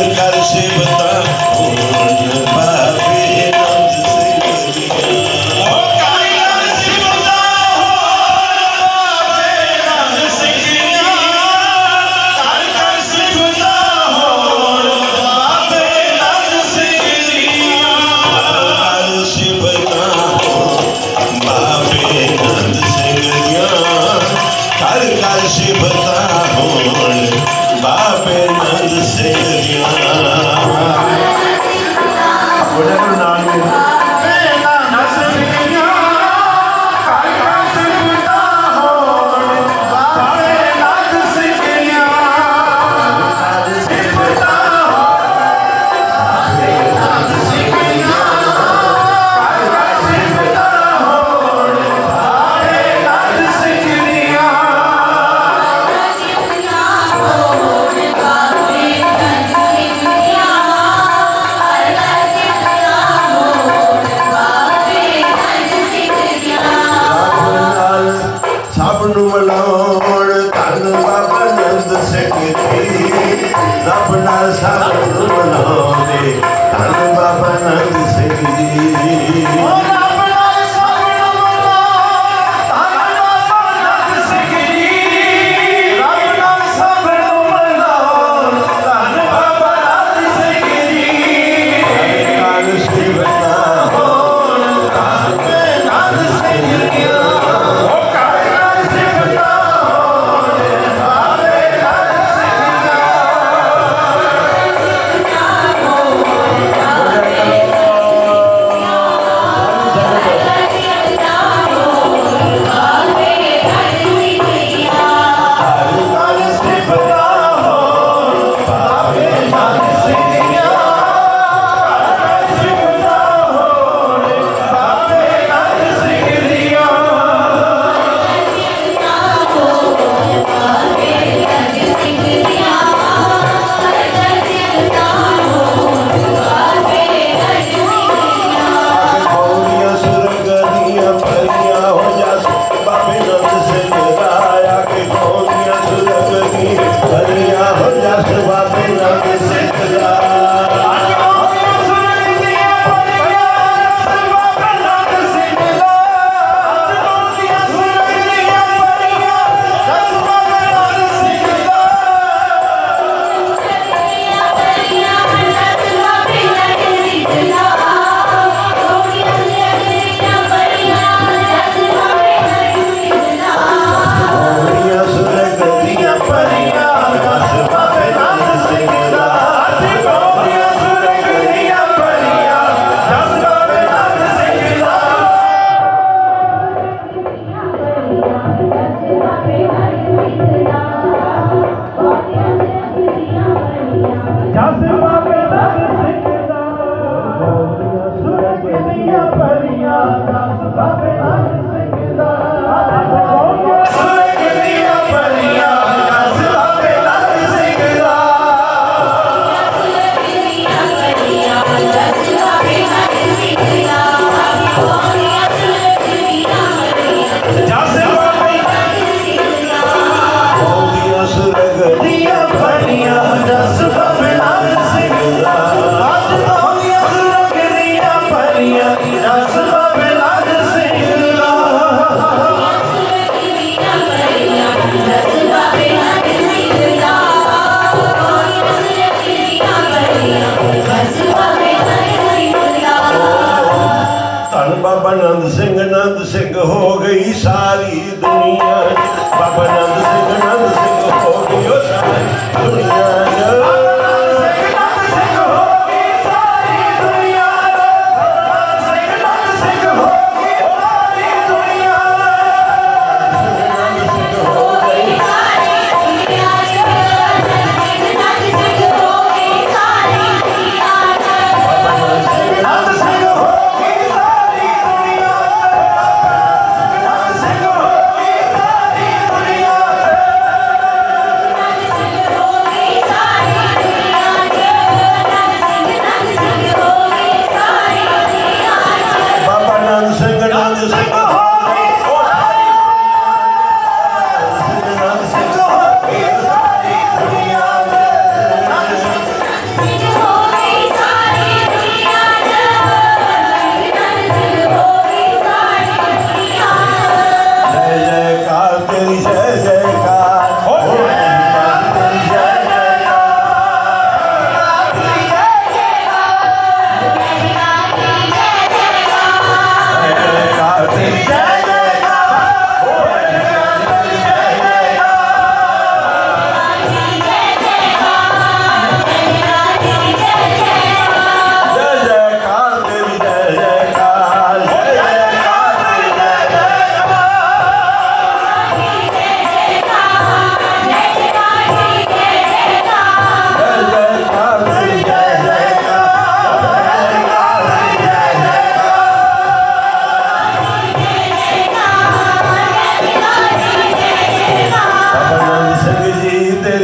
cara, cara, chega. ਨੂੰ ਮਲਾਉਣ ਧੰਨ ਬਾਬਾ ਨੰਦ ਸਿੰਘ ਜੀ। ਰੱਬ ਨਾਲ ਸਭ ਨੂੰ ਮਲਾਉਂਦੇ ਧੰਨ ਬਾਬਾ ਨੰਦ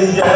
is